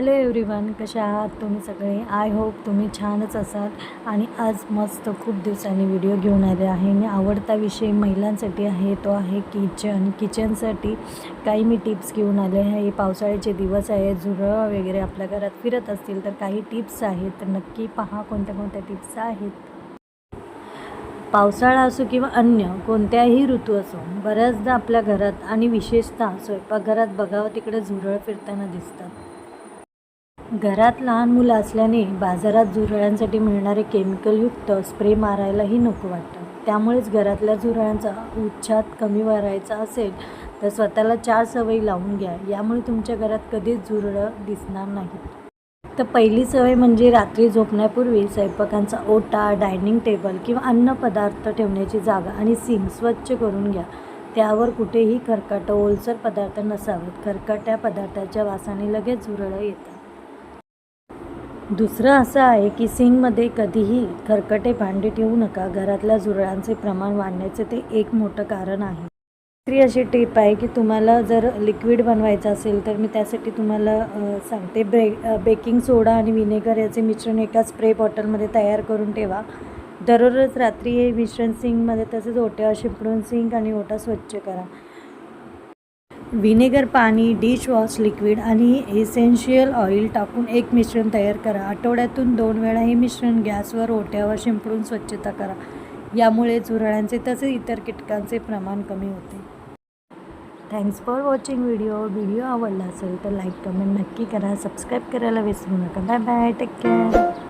Hello everyone कशा आहात तुम्ही सगळे? आय होप तुम्ही छानच असाल. आणि आज मस्त खूप दिवसांनी व्हिडिओ घेऊन आले आहे. आणि आवडता विषय महिलांसाठी आहे तो आहे किचन किचनसाठी काही मी टिप्स घेऊन आले आहे. पावसाळ्याचे दिवस आहे झुरळ वगैरे आपल्या घरात फिरत असतील तर काही टिप्स आहेत. तर नक्की पहा कोणत्या कोणत्या टिप्स आहेत. पावसाळा असो किंवा अन्य कोणत्याही ऋतू असो बऱ्याचदा आपल्या घरात आणि विशेषतः स्वयंपाकघरात बघावं तिकडे झुरळ फिरताना दिसतात. घरात लहान मुलं असल्याने बाजारात झुरळांसाठी मिळणारे केमिकलयुक्त स्प्रे मारायलाही नको वाटतं. त्यामुळेच घरातल्या झुरळांचा उच्छाद कमी करायचा असेल तर स्वतःला चार सवयी लावून घ्या. यामुळे तुमच्या घरात कधीच झुरळं दिसणार नाहीत तर पहिली सवय म्हणजे रात्री झोपण्यापूर्वी स्वयंपाकांचा ओटा डायनिंग टेबल किंवा अन्न पदार्थ ठेवण्याची जागा आणि सिंक स्वच्छ करून घ्या. त्यावर कुठेही खरकाटं ओलसर पदार्थ नसावेत. खरकट्या पदार्थाच्या वासाने लगेच झुरळं येतात दुसरं असं आहे की सिंकमध्ये कधीही खरकटे भांडे ठेवू नका. घरातल्या झुरळांचे प्रमाण वाढण्याचे ते एक मोठं कारण आहे. दुसरी अशी टिप आहे की तुम्हाला जर लिक्विड बनवायचं असेल तर मी त्यासाठी तुम्हाला सांगते. ब्रे बेकिंग सोडा आणि विनेगर याचे मिश्रण एका स्प्रे बॉटलमध्ये तयार करून ठेवा. दररोज रात्री हे मिश्रण सिंकमध्ये तसेच ओट्या शिंपडून सिंक आणि ओटा स्वच्छ करा. व्हिनेगर पाणी डिशवॉश लिक्विड आणि एसेन्शियल ऑइल टाकून एक मिश्रण तयार करा. आठवड्यातून दोन वेळा हे मिश्रण गॅसवर ओट्यावर शिंपडून स्वच्छता करा. यामुळे झुरळांचे तसेच इतर कीटकांचे प्रमाण कमी होते. Thanks for watching video video आवडला असेल तर लाईक कमेंट नक्की करा. सबस्क्राईब करायला विसरू नका. Bye bye take care